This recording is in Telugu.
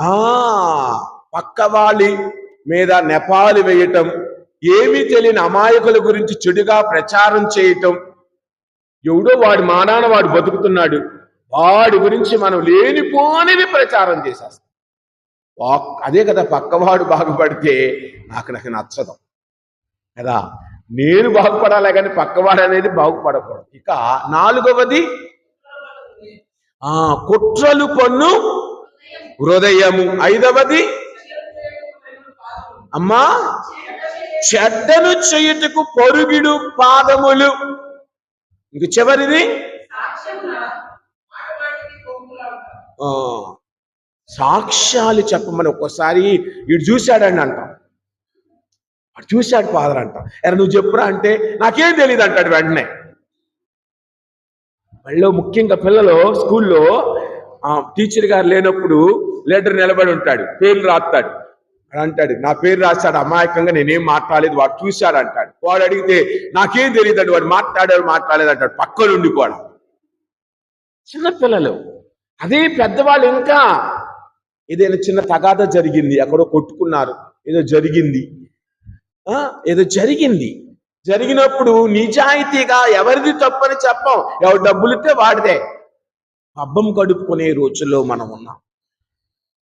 ఆ పక్కవాళ్ళి మీద నెపాలు వేయటం ఏమీ తెలియని అమాయకుల గురించి చెడుగా ప్రచారం చేయటం. ఎవడో వాడి మానాన వాడు బతుకుతున్నాడు. వాడి గురించి మనం లేనిపోనివి ప్రచారం చేసేస్తాం. అదే కదా పక్కవాడు బాగుపడితే నాకు నాకు నచ్చదు. కదా నేను బాగుపడాలి కానీ పక్కవాడు అనేది బాగుపడకూడదు. ఇక నాలుగవది ఆ కుట్రలు పన్ను హృదయము ఐదవది? అమ్మా చెడ్డను చేయుటకు పొరుగుడు పాదములు. ఇంక చివరిది? ఆ, సాక్ష్యాలు చెప్పమని ఒక్కోసారి ఇటు చూశాడని అంటాం. వాడు చూశాడు ఫాదర్ అంటాం. ఎరా నువ్వు చెప్పురా అంటే నాకేం తెలియదు అంటాడు వెంటనే. మళ్ళీ ముఖ్యంగా పిల్లలు స్కూల్లో టీచర్ గారు లేనప్పుడు లెటర్ నిలబడి ఉంటాడు పేరు రాస్తాడు. అని అంటాడు నా పేరు రాస్తాడు అమాయకంగా నేనేం మాట్లాడలేదు వాడు చూశాడు అంటాడు. వాడు అడిగితే నాకేం తెలియదు అండి వాడు మాట్లాడాడు మాట్లాడలేదు అంటాడు. పక్క నుండి కూడా. చిన్నపిల్లలు అదే పెద్దవాళ్ళు ఇంకా ఏదైనా చిన్న తగాద జరిగింది ఎక్కడో కొట్టుకున్నారు ఏదో జరిగింది. ఆ, ఏదో జరిగింది. జరిగినప్పుడు నిజాయితీగా ఎవరిది తప్పని చెప్పం. ఎవరు డబ్బులిస్తే వాడిదే. అబ్బం కడుపుకునే రోజుల్లో మనం ఉన్నాం